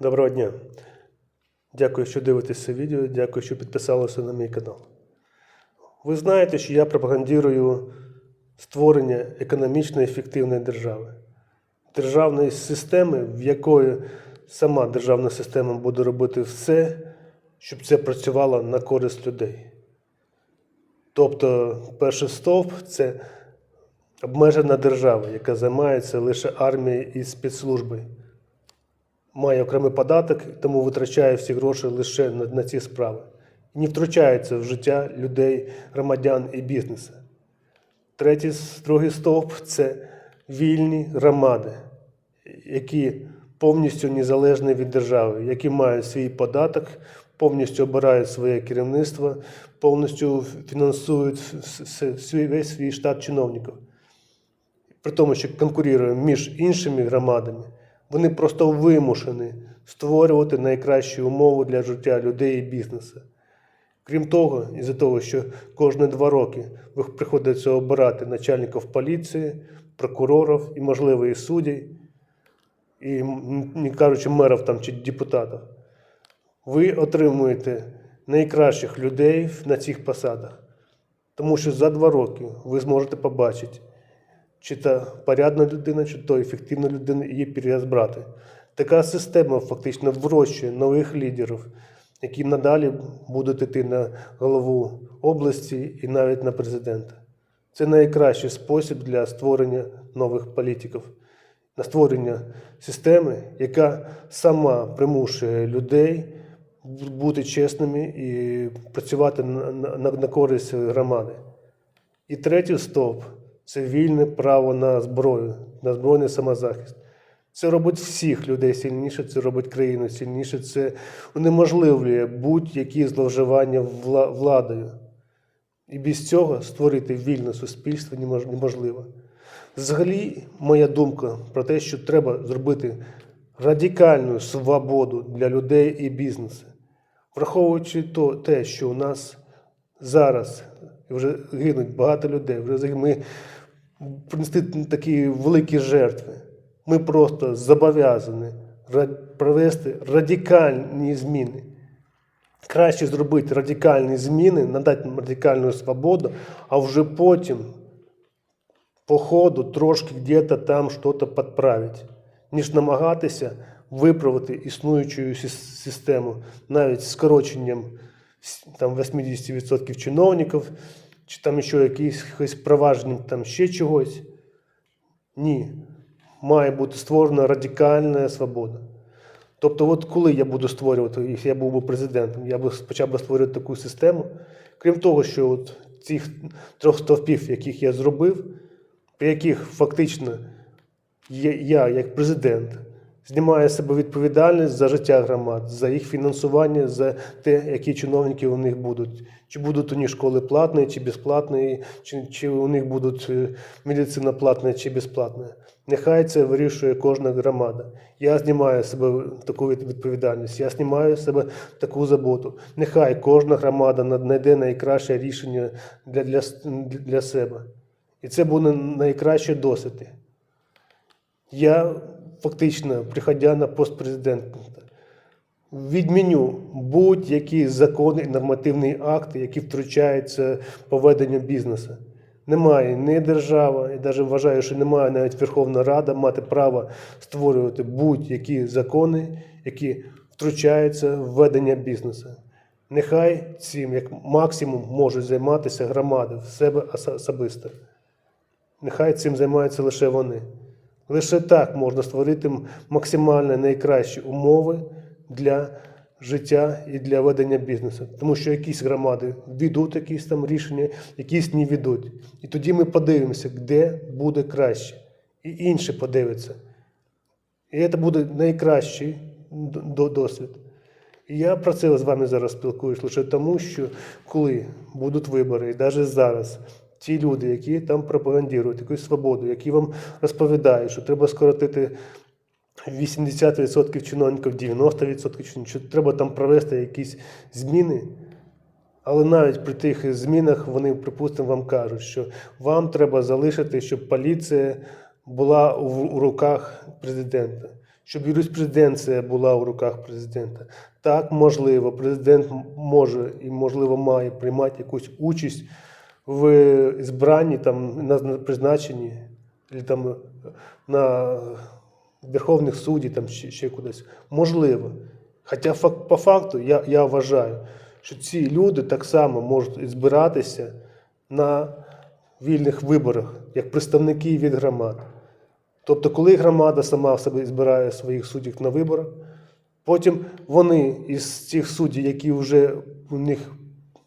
Доброго дня. Дякую, що дивитесь це відео. Дякую, що підписалися на мій канал. Ви знаєте, що я пропагандирую створення економічно ефективної держави. Державної системи, в якої сама державна система буде робити все, щоб це працювало на користь людей. Тобто, перший стовп це обмежена держава, яка займається лише армією і спецслужбою має окремий податок, тому витрачає всі гроші лише на, на ці справи. І не втручається в життя людей, громадян і бізнесу. Третій, другий стовп це вільні громади, які повністю незалежні від держави, які мають свій податок, повністю обирають своє керівництво, повністю фінансують весь свій штат чиновників при тому, що конкурує між іншими громадами, вони просто вимушені створювати найкращі умови для життя людей і бізнесу. Крім того, із-за того, що кожні два роки приходиться обирати начальників поліції, прокурорів і, можливо, і суддів, і не кажучи мерів там чи депутатів, ви отримуєте найкращих людей на цих посадах. Тому що за два роки ви зможете побачити, чи та порядна людина, чи то ефективна людина її переозбрати. Така система фактично вирощує нових лідерів, які надалі будуть йти на голову області і навіть на президента. Це найкращий спосіб для створення нових політиків, на створення системи, яка сама примушує людей бути чесними і працювати на, на, на користь громади. І третій стовп це вільне право на зброю, на збройний самозахист. Це робить всіх людей сильніше, це робить країну сильніше, це унеможливлює будь-які зловживання владою. І без цього створити вільне суспільство неможливо. Взагалі, моя думка про те, що треба зробити радикальну свободу для людей і бізнесу, враховуючи те, що у нас зараз вже гинуть багато людей, вже ми принести такі великі жертви. Ми просто зобов'язані провести радикальні зміни. Краще зробити радикальні зміни, надати радикальну свободу, а вже потім по ходу трошки где-то там щось підправити, ніж намагатися виправити існуючу систему навіть скороченням там 80% чиновників, чи там ще якихось провадженням там ще чогось. Ні. Має бути створена радикальна свобода. Тобто, от коли я буду створювати, якщо я був би президентом, я б почав би створювати таку систему. Крім того, що от цих трьох стовпів, яких я зробив, при яких фактично є- я, як президент, знімаю з себе відповідальність за життя громад, за їх фінансування, за те, які чиновники у них будуть. Чи будуть у них школи платні, чи безплатні, чи, чи у них будуть е, медицина платна чи безплатна. Нехай це вирішує кожна громада. Я знімаю з себе таку відповідальність, я знімаю з себе таку заботу. Нехай кожна громада знайде найкраще рішення для, для, для себе. І це буде найкраще досвід. Я фактично, приходя на пост президента, відміню будь-які закони і нормативні акти, які втручаються в поведення бізнесу. Немає ні держава, і навіть вважаю, що немає навіть Верховна Рада мати право створювати будь-які закони, які втручаються в ведення бізнесу. Нехай цим як максимум можуть займатися громади в себе особисто. Нехай цим займаються лише вони. Лише так можна створити максимально найкращі умови для життя і для ведення бізнесу. Тому що якісь громади ведуть якісь там рішення, якісь не ведуть. І тоді ми подивимося, де буде краще. І інші подивляться. І це буде найкращий досвід. І я про це з вами зараз спілкуюсь лише тому, що коли будуть вибори, і навіть зараз, ті люди, які там пропагандують якусь свободу, які вам розповідають, що треба скоротити 80% чиновників, 90% чиновників, що треба там провести якісь зміни. Але навіть при тих змінах вони, припустимо, вам кажуть, що вам треба залишити, щоб поліція була у, руках президента, щоб юриспруденція була у руках президента. Так, можливо, президент може і, можливо, має приймати якусь участь в збранні, там, на на призначенні, там, на Верховних суддів, там, ще, ще кудись. Можливо. Хоча по факту я, я вважаю, що ці люди так само можуть збиратися на вільних виборах, як представники від громад. Тобто, коли громада сама в себе збирає своїх суддів на виборах, потім вони із цих суддів, які вже у них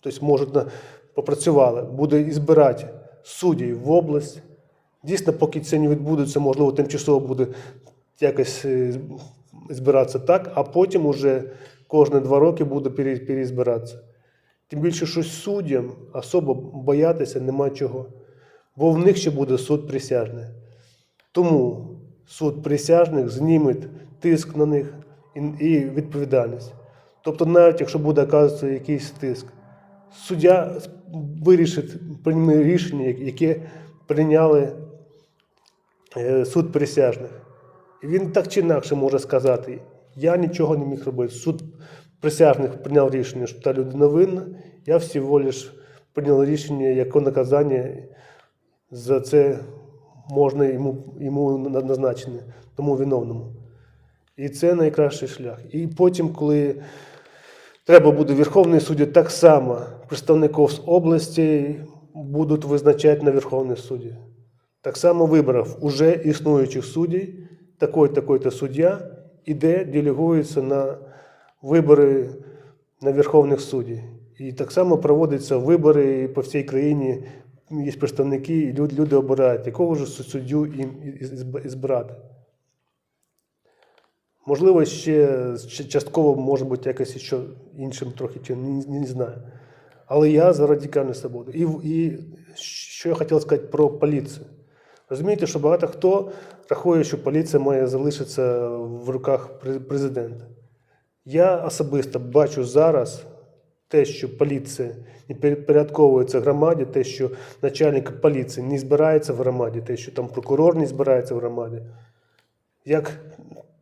тобто, можуть попрацювали, буде і збирати суддів в область. Дійсно, поки це не відбудеться, можливо, тимчасово буде якось е, збиратися так, а потім уже кожні два роки буде перезбиратися. Тим більше, що суддям особо боятися нема чого, бо в них ще буде суд присяжний. Тому суд присяжних зніме тиск на них і, відповідальність. Тобто, навіть якщо буде оказуватися якийсь тиск, суддя вирішить прийме рішення, яке прийняли е, суд присяжних. І він так чи інакше може сказати: я нічого не міг робити. Суд присяжних прийняв рішення, що та людина винна, я всього лиш прийняв рішення, яке наказання за це можна йому, йому назначене, тому виновному. І це найкращий шлях. І потім, коли треба буде Верховний судді, так само представників з області будуть визначати на Верховний суді. Так само вибрав уже існуючих суддів, такий такий-то суддя, іде, делегується на вибори на Верховних суддів. І так само проводяться вибори по всій країні. Є представники, люди, обирають, якого ж суддю їм збирати. Можливо, ще частково може бути якось ще іншим трохи чином, не, не знаю. Але я за радикальну свободу. І, і що я хотів сказати про поліцію. Розумієте, що багато хто рахує, що поліція має залишитися в руках президента. Я особисто бачу зараз те, що поліція не підпорядковується громаді, те, що начальник поліції не збирається в громаді, те, що там прокурор не збирається в громаді, як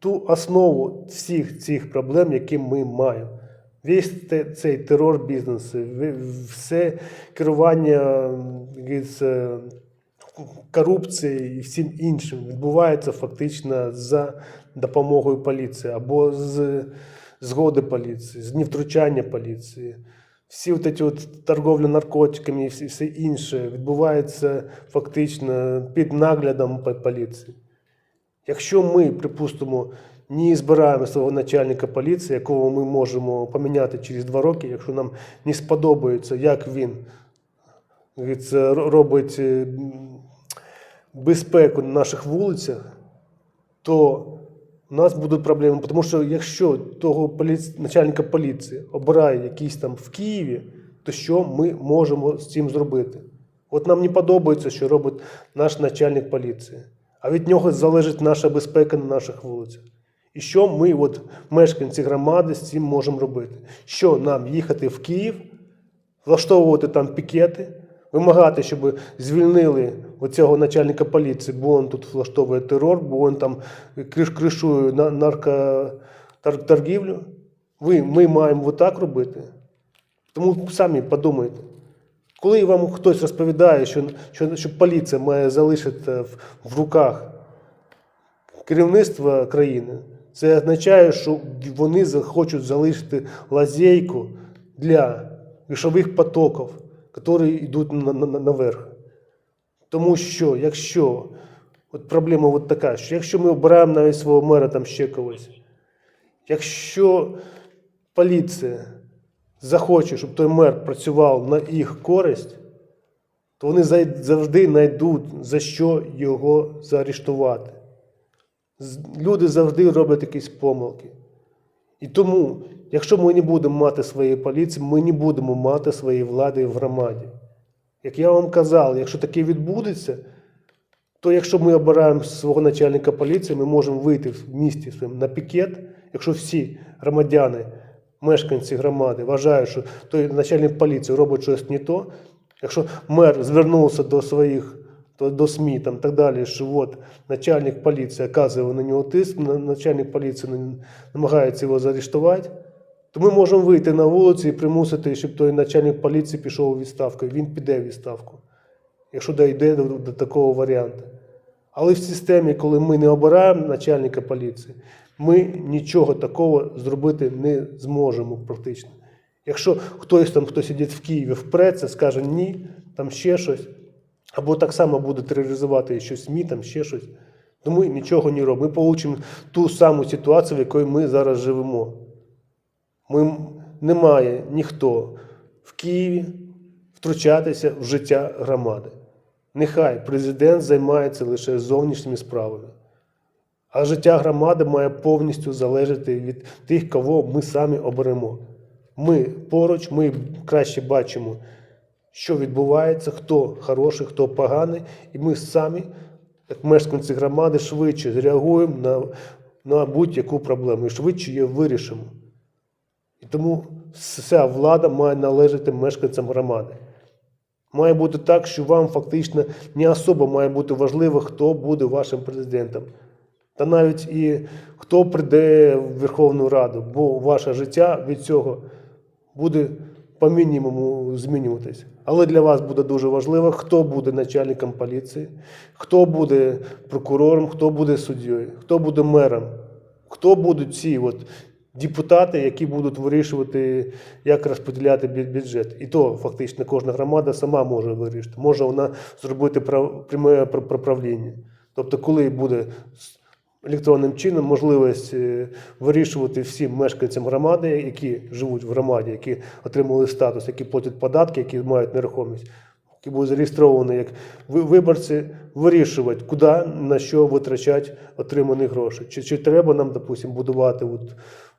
ту основу всіх цих проблем, які ми маємо. Весь цей терор бізнесу, все керування як говориться, корупцією і всім іншим відбувається фактично за допомогою поліції або з згоди поліції, з невтручання поліції. Всі от ці от торговля наркотиками і все інше відбувається фактично під наглядом поліції. Якщо ми, припустимо, не збираємо свого начальника поліції, якого ми можемо поміняти через два роки, якщо нам не сподобається, як він говориться, робить е, безпеку на наших вулицях, то у нас будуть проблеми. Тому що якщо того поліц... начальника поліції обирає якийсь там в Києві, то що ми можемо з цим зробити? От нам не подобається, що робить наш начальник поліції. А від нього залежить наша безпека на наших вулицях. І що ми, от, мешканці громади, з цим можемо робити? Що нам їхати в Київ, влаштовувати там пікети, вимагати, щоб звільнили оцього начальника поліції, бо він тут влаштовує терор, бо він там криш кришує наркоторгівлю. Ви, ми маємо отак робити. Тому самі подумайте. Коли вам хтось розповідає, що, що, що поліція має залишити в, в руках керівництва країни, це означає, що вони захочуть залишити лазейку для грошових потоків, які йдуть на, на- наверх. Тому що, якщо от проблема от така, що якщо ми обираємо навіть свого мера там ще когось, якщо поліція захоче, щоб той мер працював на їх користь, то вони завжди знайдуть за що його заарештувати. Люди завжди роблять якісь помилки. І тому, якщо ми не будемо мати своєї поліції, ми не будемо мати своєї влади в громаді. Як я вам казав, якщо таке відбудеться, то якщо ми обираємо свого начальника поліції, ми можемо вийти в місті на пікет, якщо всі громадяни, мешканці громади вважають, що той начальник поліції робить щось не то, якщо мер звернувся до своїх то до СМІ там так далі, що от начальник поліції оказує на нього тиск, начальник поліції намагається його заарештувати, то ми можемо вийти на вулицю і примусити, щоб той начальник поліції пішов у відставку. Він піде в відставку, якщо дійде до, до такого варіанту. Але в системі, коли ми не обираємо начальника поліції, ми нічого такого зробити не зможемо практично. Якщо хтось там, хто сидить в Києві, впреться, скаже ні, там ще щось, або так само буде тероризувати щось СМІ, там ще щось, то ми нічого не робимо. Ми получимо ту саму ситуацію, в якій ми зараз живемо. Ми, немає ніхто в Києві втручатися в життя громади. Нехай президент займається лише зовнішніми справами. А життя громади має повністю залежати від тих, кого ми самі оберемо. Ми поруч, ми краще бачимо, що відбувається, хто хороший, хто поганий, і ми самі, як мешканці громади, швидше реагуємо на, на будь-яку проблему і швидше її вирішимо. І тому вся влада має належати мешканцям громади. Має бути так, що вам фактично не особо має бути важливо, хто буде вашим президентом. Та навіть і хто прийде в Верховну Раду, бо ваше життя від цього буде по мінімуму змінюватись. Але для вас буде дуже важливо, хто буде начальником поліції, хто буде прокурором, хто буде суддєю, хто буде мером, хто будуть ці от депутати, які будуть вирішувати, як розподіляти бюджет. І то фактично кожна громада сама може вирішити. Може вона зробити прав- пряме пр- правління. Тобто, коли буде електронним чином можливість е, вирішувати всім мешканцям громади, які живуть в громаді, які отримали статус, які платять податки, які мають нерухомість, які будуть зареєстровані як виборці, вирішувати, куди на що витрачати отримані гроші. Чи, чи треба нам, допустимо, будувати от,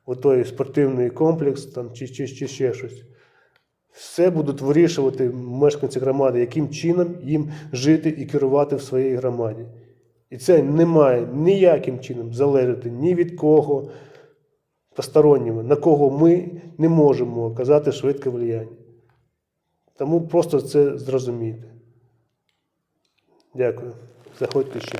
от той спортивний комплекс там, чи, чи, чи ще щось. Все будуть вирішувати мешканці громади, яким чином їм жити і керувати в своїй громаді. І це не має ніяким чином залежати ні від кого постороннього, на кого ми не можемо оказати швидке влияння. Тому просто це зрозумійте. Дякую. Заходьте ще.